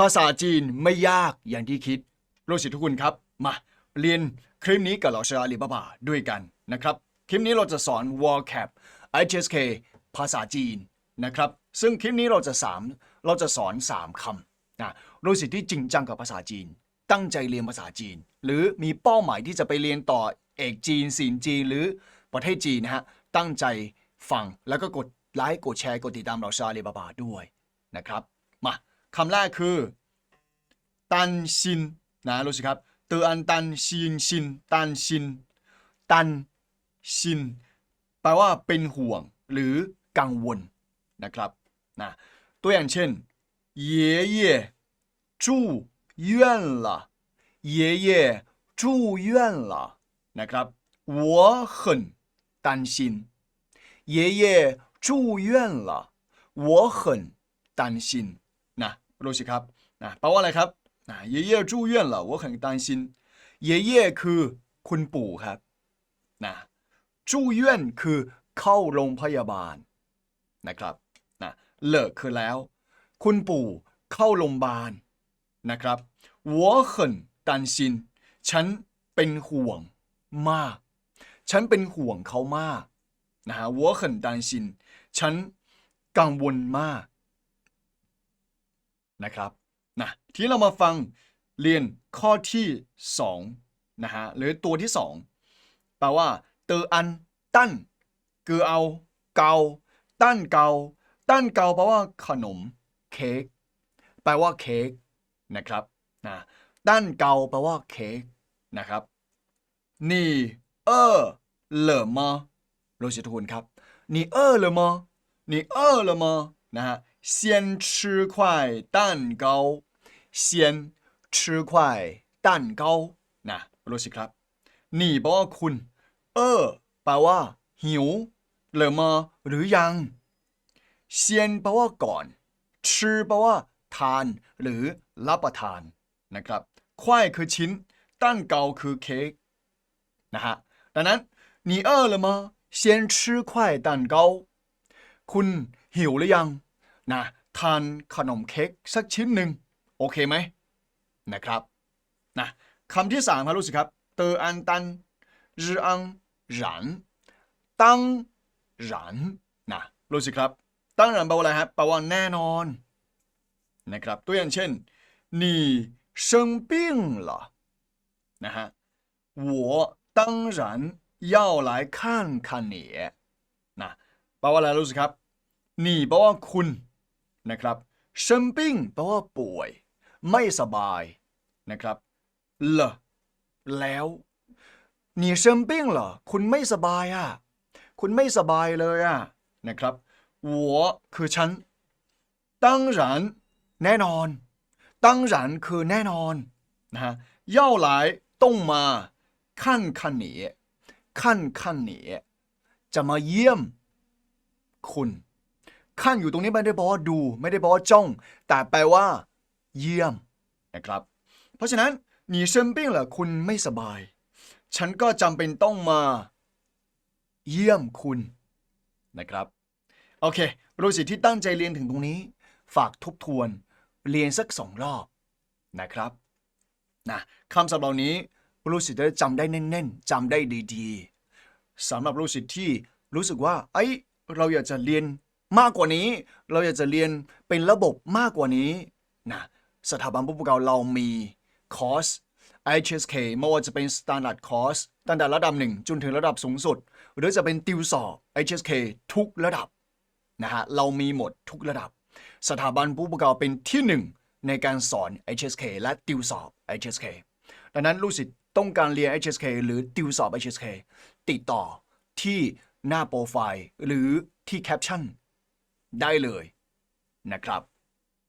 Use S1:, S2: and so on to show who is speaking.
S1: ภาษาจีนไม่ยากอย่างที่คิดลูกศิษย์ทุกคนครับ มาเรียนคลิปนี้กับเราชาลีบาบาด้วยกันนะครับ คลิปนี้เราจะสอน vocab IHSK ภาษาจีนนะครับ ซึ่งคลิปนี้เราจะสามเราจะสอน 3คำนะลูกศิษย์ที่จริงจังกับภาษาจีน ตั้งใจเรียนภาษาจีน หรือมีเป้าหมายที่จะไปเรียนต่อเอกจีนศิลจีน หรือประเทศจีนนะฮะตั้งใจฟังแล้วก็กดไลค์กดแชร์กดติดตามเราชาลีบาบาด้วยนะครับมา คำแรกคือ ตันชินนะรู้สิครับเตออันตันชินชินตันชินตันชินแปลว่าเป็นห่วงหรือกังวลนะครับนะตัวอย่างเช่น爷爷住院了爷爷住院了นะครับ我很担心爷爷住院了我很担心 นะรู้สิครับนะแปลว่าอะไรครับนะ爷爷住院了我很担心爷爷คือคุณปู่ครับนะ住院คือเข้าโรงพยาบาลนะครับนะเลิกคือแล้ว คุณปู่เข้าโรงพยาบาลนะครับ我很担心ฉันเป็นห่วงมาก ฉันเป็นห่วงเขามากนะฮะ我很担心ฉันกังวลมาก นะครับนะทีเรามาฟังเรียนข้อที่2นะฮะหรือตัวที่ 2 แปลว่าเตออันตั้นคือเอาเกาตั้นเกาตั้นเกาแปลว่าขนมเค้กแปลว่าเค้กนะครับนะตั้นเกาแปลว่าเค้กนะครับนี่เออเหลอมอรู้สิทุกคนครับนี่เออเหลอมอนี่เออเหลอมอนะฮะ 先吃块蛋糕先吃块蛋糕นะรู้สิครับ นี่แปลว่าคุณ เออแปลว่า หิวเหรือมาหรือยังเซียนแปลว่าก่อนชื่อแปลว่า ทาน หรือรับประทานนะครับควายคือชิ้น ตั้นเกาคือเค้กนะฮะดังนั้น你饿了吗先吃块蛋糕คุณหิวหรือยัง นะทานขนมเค้กสักชิ้นหนึ่งโอเคไหมนะครับนะคำที่สามครับรู้สึกครับเตออันตัน日安然ตั้งหรันนะรู้สิครับ ตั้งหรันแปลว่าอะไรครับแปลว่าแน่นอนนะครับ ตัวอย่างเช่น你生病了นะฮะ我当然要来看看你นะแปลว่าอะไรรู้สิครับ你แปลว่าคุณ นะครับเซมปิ้งแปลว่าป่วย ไม่สบายนะครับเลแล้วนี่เซมปิงเหรอ คุณไม่สบายอะ คุณไม่สบายเลยอะนะครับ我คือฉันตั้งรันแน่นอน ตั้งรันคือแน่นอนนะฮะ要来าหลายต้องมาขั้นขั้นหนีขั้นขั้นหนีจะมาเยี่ยม คุณ ขั้นอยู่ตรงนี้ไม่ได้บอกว่าดู ไม่ได้บอกว่าจ้อง แต่แปลว่า เยี่ยมนะครับ เพราะฉะนั้นหนีเชินปิ้งเหรอคุณไม่สบาย ฉันก็จำเป็นต้องมา เยี่ยมคุณนะครับ โอเครู้สิที่ตั้งใจเรียนถึงตรงนี้ ฝากทบทวน เรียนสักสองรอบนะครับนะคำศัพท์เหล่านี้รู้สิจะจำได้แน่นๆจำได้ดีๆสำหรับรู้สิที่รู้สึกว่าไอ้เราอยากจะเรียน มากกว่านี้ เราอยากจะเรียนเป็นระบบมากกว่านี้นะสถาบันผู้ปกครองเรามีคอร์ส IHSK ไม่ว่าจะเป็น Standard Course ตั้งแต่ระดับหนึ่งจนถึงระดับสูงสุด หรือจะเป็นติวสอบ IHSK ทุกระดับนะฮะเรามีหมดทุกระดับ สถาบันผู้ปกครองเป็นที่หนึ่งในการสอน HSK และติวสอบ HSK ดังนั้นลูกศิษย์ต้องการเรียน HSK หรือติวสอบ HSK ติดต่อที่หน้าโปรไฟล์หรือที่แคปชั่น ได้เลยนะครับ